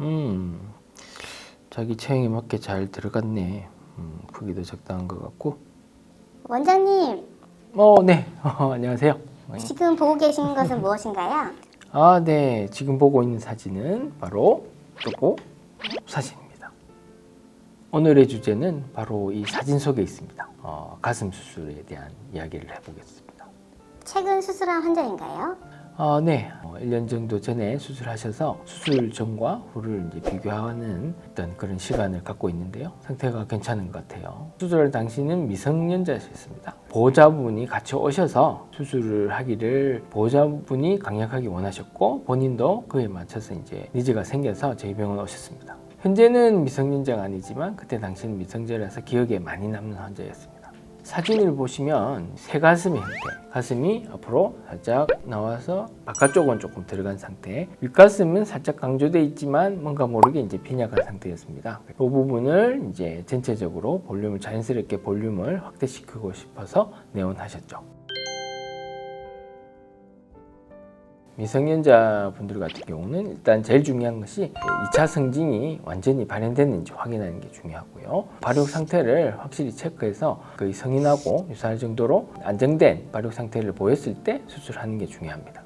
음, 자기 체형에 맞게 잘 들어갔네. 음, 크기도 적당한 것 같고. 원장님, 어, 네. 안녕하세요. 지금 보고 계신 것은 무엇인가요? 아, 네. 지금 보고 있는 사진은 바로 요거 사진입니다. 오늘의 주제는 바로 이 사진 속에 있습니다. 어, 가슴 수술에 대한 이야기를 해보겠습니다. 최근 수술한 환자인가요? 아, 네. 어, 1년 정도 전에 수술하셔서 수술 전과 후를 이제 비교하는 어떤 그런 시간을 갖고 있는데요. 상태가 괜찮은 것 같아요. 수술할 당시는 미성년자셨습니다. 보호자분이 같이 오셔서 수술을 하기를 보호자분이 강력하게 원하셨고 본인도 그에 맞춰서 이제 니즈가 생겨서 저희 병원 오셨습니다. 현재는 미성년자가 아니지만 그때 당시는 미성년자라서 기억에 많이 남는 환자였습니다. 사진을 보시면 새 가슴의 형태, 가슴이 앞으로 살짝 나와서 바깥쪽은 조금 들어간 상태, 윗가슴은 살짝 강조돼 있지만 뭔가 모르게 이제 빈약한 상태였습니다. 이 부분을 이제 전체적으로 볼륨을 자연스럽게 볼륨을 확대시키고 싶어서 내원하셨죠. 미성년자 분들 같은 경우는 일단 제일 중요한 것이 2차 성징이 완전히 발현됐는지 확인하는 게 중요하고요. 발육 상태를 확실히 체크해서 거의 성인하고 유사할 정도로 안정된 발육 상태를 보였을 때 수술하는 게 중요합니다.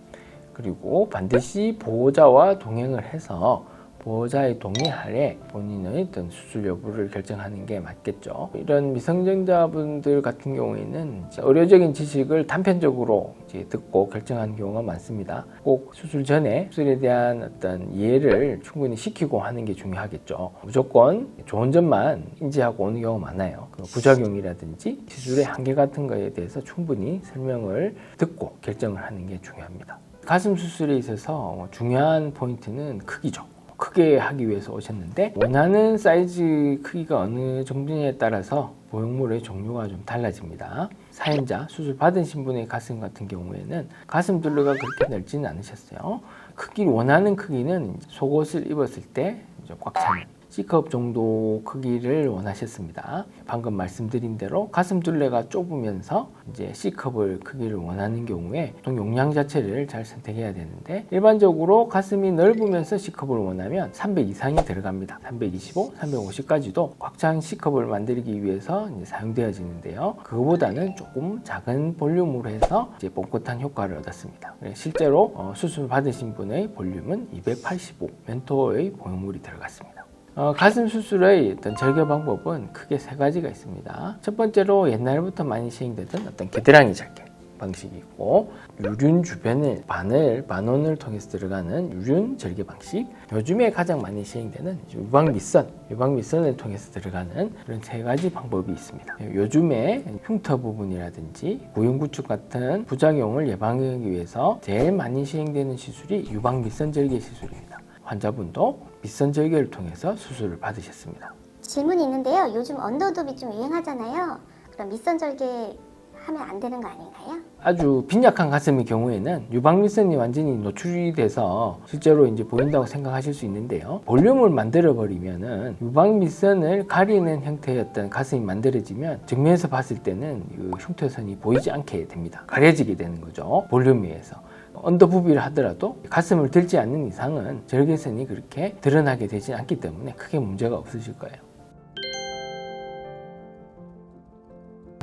그리고 반드시 보호자와 동행을 해서 보호자의 동의 하에 본인의 어떤 수술 여부를 결정하는 게 맞겠죠. 이런 미성년자분들 같은 경우에는 의료적인 지식을 단편적으로 듣고 결정하는 경우가 많습니다. 꼭 수술 전에 수술에 대한 어떤 이해를 충분히 시키고 하는 게 중요하겠죠. 무조건 좋은 점만 인지하고 오는 경우가 많아요. 그 부작용이라든지 시술의 한계 같은 거에 대해서 충분히 설명을 듣고 결정을 하는 게 중요합니다. 가슴 수술에 있어서 중요한 포인트는 크기죠. 크게 하기 위해서 오셨는데 원하는 사이즈 크기가 어느 정도냐에 따라서 보형물의 종류가 좀 달라집니다. 사연자 수술 받으신 분의 가슴 같은 경우에는 가슴 둘레가 그렇게 넓지는 않으셨어요. 크기 원하는 크기는 속옷을 입었을 때 꽉 차는 C컵 정도 크기를 원하셨습니다. 방금 말씀드린 대로 가슴 둘레가 좁으면서 이제 C컵을 크기를 원하는 경우에 보통 용량 자체를 잘 선택해야 되는데 일반적으로 가슴이 넓으면서 C컵을 원하면 300 이상이 들어갑니다. 325, 350까지도 꽉찬 C컵을 만들기 위해서 사용되어지는데요. 그거보다는 조금 작은 볼륨으로 해서 이제 뻣뻣한 효과를 얻었습니다. 그래서 실제로 어, 수술 받으신 분의 볼륨은 285 멘토의 보형물이 들어갔습니다. 어, 가슴 수술의 어떤 절개 방법은 크게 세 가지가 있습니다. 첫 번째로 옛날부터 많이 시행되던 어떤 겨드랑이 절개 방식이 있고 유륜 주변을 바늘, 반원을 통해서 들어가는 유륜 절개 방식 요즘에 가장 많이 시행되는 유방 밑선, 유방 밑선을 통해서 들어가는 그런 세 가지 방법이 있습니다. 요즘에 흉터 부분이라든지 구용구축 같은 부작용을 예방하기 위해서 제일 많이 시행되는 시술이 유방 밑선 절개 시술입니다. 환자분도 밑선 절개를 통해서 수술을 받으셨습니다. 질문이 있는데요. 요즘 언더도비 좀 유행하잖아요. 그럼 밑선 절개 하면 안 되는 거 아닌가요? 아주 빈약한 가슴의 경우에는 유방 밑선이 완전히 노출이 돼서 실제로 이제 보인다고 생각하실 수 있는데요. 볼륨을 만들어 버리면은 유방 밑선을 가리는 형태의 어떤 가슴이 만들어지면 정면에서 봤을 때는 이 흉터선이 보이지 않게 됩니다. 가려지게 되는 거죠. 볼륨에 의해서. 언더부비를 하더라도 가슴을 들지 않는 이상은 절개선이 그렇게 드러나게 되지 않기 때문에 크게 문제가 없으실 거예요.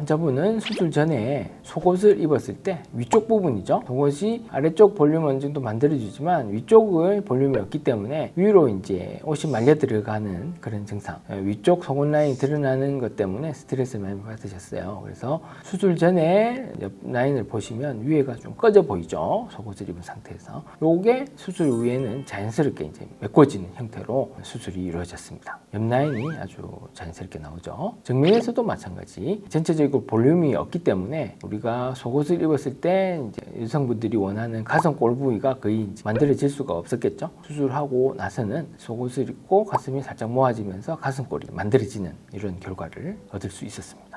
환자분은 수술 전에 속옷을 입었을 때 위쪽 부분이죠. 속옷이 아래쪽 볼륨 어느 정도 만들어주지만 위쪽의 볼륨이 없기 때문에 위로 이제 옷이 말려 들어가는 그런 증상. 위쪽 속옷 라인이 드러나는 것 때문에 스트레스를 많이 받으셨어요. 그래서 수술 전에 옆 라인을 보시면 위에가 좀 꺼져 보이죠. 속옷을 입은 상태에서. 요게 수술 후에는 자연스럽게 이제 메꿔지는 형태로 수술이 이루어졌습니다. 옆 라인이 아주 자연스럽게 나오죠. 정면에서도 마찬가지. 전체적으로 볼륨이 없기 때문에 우리가 속옷을 입었을 때 이제 여성분들이 원하는 가슴 꼴 부위가 거의 만들어질 수가 없었겠죠. 수술하고 나서는 속옷을 입고 가슴이 살짝 모아지면서 가슴골이 만들어지는 이런 결과를 얻을 수 있었습니다.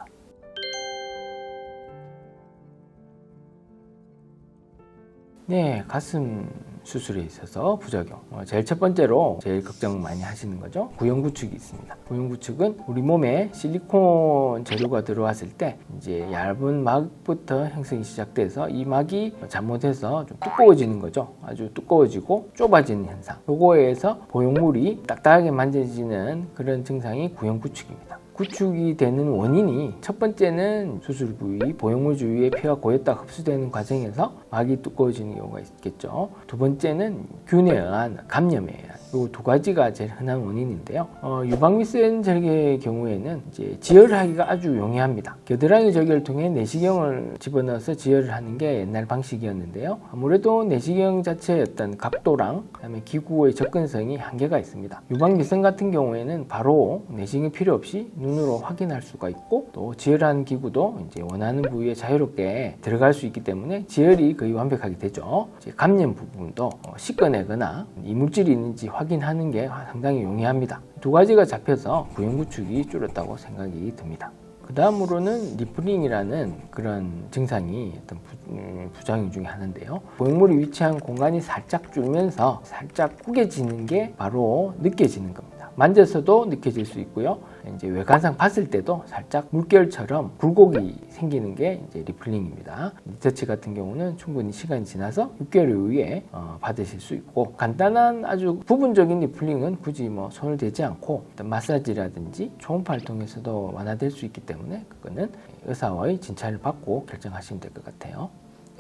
네, 가슴 수술에 있어서 부작용. 어, 제일 첫 번째로 제일 걱정 많이 하시는 거죠. 구형구축이 있습니다. 구형구축은 우리 몸에 실리콘 재료가 들어왔을 때 이제 얇은 막부터 형성이 시작돼서 이 막이 잘못해서 좀 두꺼워지는 거죠. 아주 두꺼워지고 좁아지는 현상. 요거에서 보형물이 딱딱하게 만져지는 그런 증상이 구형구축입니다. 구축이 되는 원인이 첫 번째는 수술 부위, 보형물 주위에 피가 고였다 흡수되는 과정에서 막이 두꺼워지는 경우가 있겠죠. 두 번째는 균에 의한 감염에 의한 이두 가지가 제일 흔한 원인인데요. 어, 유방미센 절개의 경우에는 이제 지혈을 하기가 아주 용이합니다. 겨드랑이 절개를 통해 내시경을 집어넣어서 지혈을 하는 게 옛날 방식이었는데요. 아무래도 내시경 자체의 어떤 각도랑 그다음에 기구의 접근성이 한계가 있습니다. 유방미센 같은 경우에는 바로 내시경 필요 없이 눈 으로 확인할 수가 있고 또 지혈하는 기구도 이제 원하는 부위에 자유롭게 들어갈 수 있기 때문에 지혈이 거의 완벽하게 되죠. 감염 부분도 어, 씻어내거나 이물질이 있는지 확인하는 게 상당히 용이합니다. 두 가지가 잡혀서 구형구축이 줄었다고 생각이 듭니다. 그 다음으로는 리플링이라는 그런 증상이 어떤 부, 음, 부작용 중에 하나인데요. 보형물이 위치한 공간이 살짝 줄면서 살짝 구겨지는 게 바로 느껴지는 겁니다. 만져서도 느껴질 수 있고요. 이제 외관상 봤을 때도 살짝 물결처럼 굴곡이 생기는 게 이제 리플링입니다. 리터치 같은 경우는 충분히 시간이 지나서 6개월 이후에 어, 받으실 수 있고 간단한 아주 부분적인 리플링은 굳이 뭐 손을 대지 않고 마사지라든지 초음파를 통해서도 완화될 수 있기 때문에 그거는 의사와의 진찰을 받고 결정하시면 될 것 같아요.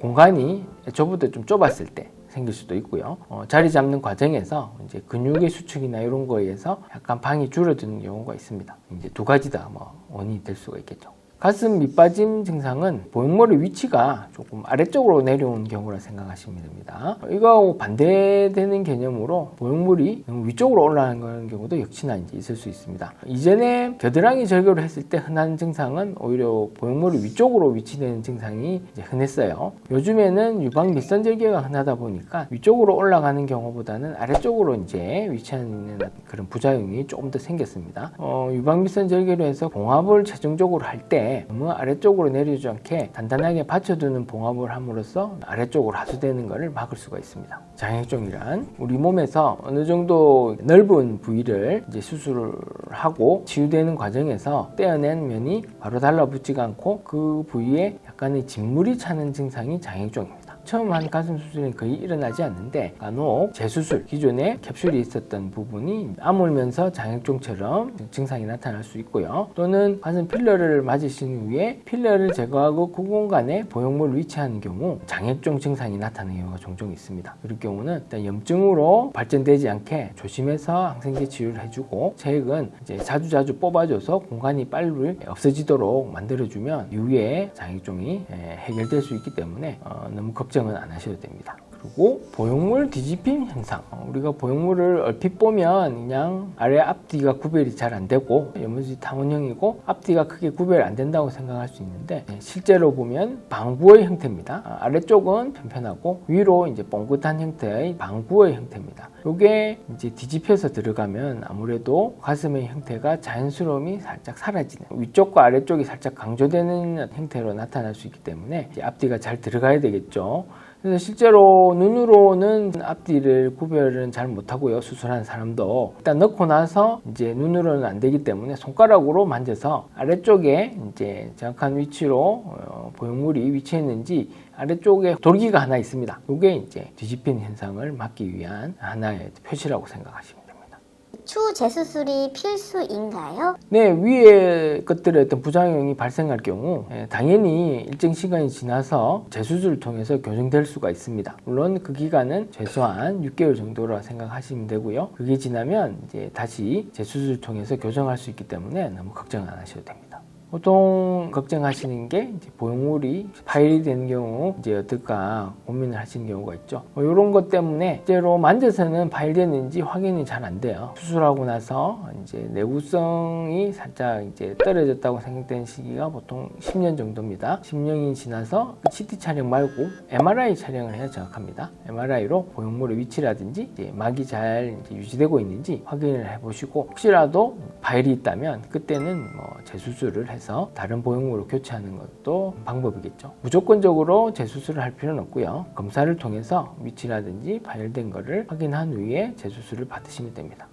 공간이 저보다 좀 좁았을 때 생길 수도 있고요. 어, 자리 잡는 과정에서 이제 근육의 수축이나 이런 거에 의해서 약간 방이 줄어드는 경우가 있습니다. 이제 두 가지 다 뭐 원인이 될 수가 있겠죠. 가슴 밑빠짐 증상은 보형물의 위치가 조금 아래쪽으로 내려온 경우라 생각하시면 됩니다. 이거하고 반대되는 개념으로 보형물이 위쪽으로 올라가는 경우도 역시나 이제 있을 수 있습니다. 이전에 겨드랑이 절개를 했을 때 흔한 증상은 오히려 보형물이 위쪽으로 위치되는 증상이 흔했어요. 요즘에는 유방 밑선 절개가 흔하다 보니까 위쪽으로 올라가는 경우보다는 아래쪽으로 이제 위치하는 그런 부작용이 조금 더 생겼습니다. 어, 유방 밑선 절개로 해서 봉합을 최종적으로 할때 너무 아래쪽으로 내려오지 않게 단단하게 받쳐두는 봉합을 함으로써 아래쪽으로 하수되는 것을 막을 수가 있습니다. 장액종이란 우리 몸에서 어느 정도 넓은 부위를 이제 수술을 하고 치유되는 과정에서 떼어낸 면이 바로 달라붙지가 않고 그 부위에 약간의 진물이 차는 증상이 장액종입니다. 처음 한 가슴 수술은 거의 일어나지 않는데 간혹 재수술 기존에 캡슐이 있었던 부분이 아물면서 장액종처럼 증상이 나타날 수 있고요. 또는 가슴 필러를 맞으신 후에 필러를 제거하고 그 공간에 보형물 위치하는 경우 장액종 증상이 나타나는 경우가 종종 있습니다. 이럴 경우는 일단 염증으로 발전되지 않게 조심해서 항생제 치료를 해주고 체액은 이제 자주 자주 뽑아줘서 공간이 빨리 없어지도록 만들어주면 이후에 장액종이 에, 해결될 수 있기 때문에 어, 너무 걱정 은 안 하셔도 됩니다. 그리고 보형물 뒤집힘 현상. 어, 우리가 보형물을 얼핏 보면 그냥 아래 앞뒤가 구별이 잘 안 되고 연무지 탕원형이고 앞뒤가 크게 구별 안 된다고 생각할 수 있는데 네, 실제로 보면 방구의 형태입니다. 아, 아래쪽은 편편하고 위로 이제 뻥긋한 형태의 방구의 형태입니다. 이게 이제 뒤집혀서 들어가면 아무래도 가슴의 형태가 자연스러움이 살짝 사라지는 위쪽과 아래쪽이 살짝 강조되는 형태로 나타날 수 있기 때문에 앞뒤가 잘 들어가야 되겠죠. 그래서 실제로 눈으로는 앞뒤를 구별은 잘 못하고요. 수술한 사람도. 일단 넣고 나서 이제 눈으로는 안 되기 때문에 손가락으로 만져서 아래쪽에 이제 정확한 위치로 어, 보형물이 위치했는지 아래쪽에 돌기가 하나 있습니다. 이게 이제 뒤집힌 현상을 막기 위한 하나의 표시라고 생각하시면. 추 재수술이 필수인가요? 네, 위에 것들의 어떤 부작용이 발생할 경우 예, 당연히 일정 시간이 지나서 재수술을 통해서 교정될 수가 있습니다. 물론 그 기간은 최소한 6개월 정도라 생각하시면 되고요. 그게 지나면 이제 다시 재수술을 통해서 교정할 수 있기 때문에 너무 걱정 안 하셔도 됩니다. 보통 걱정하시는 게 이제 보형물이 파열이 되는 경우 이제 어떨까 고민을 하시는 경우가 있죠. 뭐 이런 것 때문에 실제로 만져서는 파열됐는지 확인이 잘 안 돼요. 수술하고 나서 이제 내구성이 살짝 이제 떨어졌다고 생각되는 시기가 보통 10년 정도입니다. 10년이 지나서 CT 촬영 말고 MRI 촬영을 해야 정확합니다. MRI로 보형물의 위치라든지 막이 잘 유지되고 있는지 확인을 해보시고 혹시라도 파열이 있다면 그때는 뭐 재수술을 해도 해서 다른 보형물로 교체하는 것도 방법이겠죠. 무조건적으로 재수술을 할 필요는 없고요. 검사를 통해서 위치라든지 파열된 것을 확인한 후에 재수술을 받으시면 됩니다.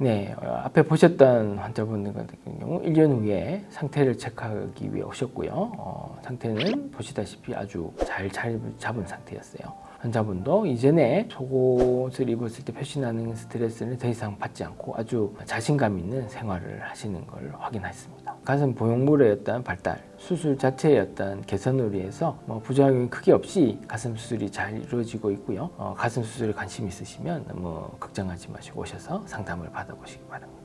네, 어, 앞에 보셨던 환자분들 같은 경우 1년 후에 상태를 체크하기 위해 오셨고요. 어, 상태는 보시다시피 아주 잘, 잘 잡은 상태였어요. 환자분도 이전에 속옷을 입었을 때 표시나는 스트레스를 더 이상 받지 않고 아주 자신감 있는 생활을 하시는 걸 확인했습니다. 가슴 보형물의 어떤 발달, 수술 자체의 어떤 개선을 위해서 뭐 부작용이 크게 없이 가슴 수술이 잘 이루어지고 있고요. 어, 가슴 수술에 관심 있으시면 너무 걱정하지 마시고 오셔서 상담을 받아보시기 바랍니다.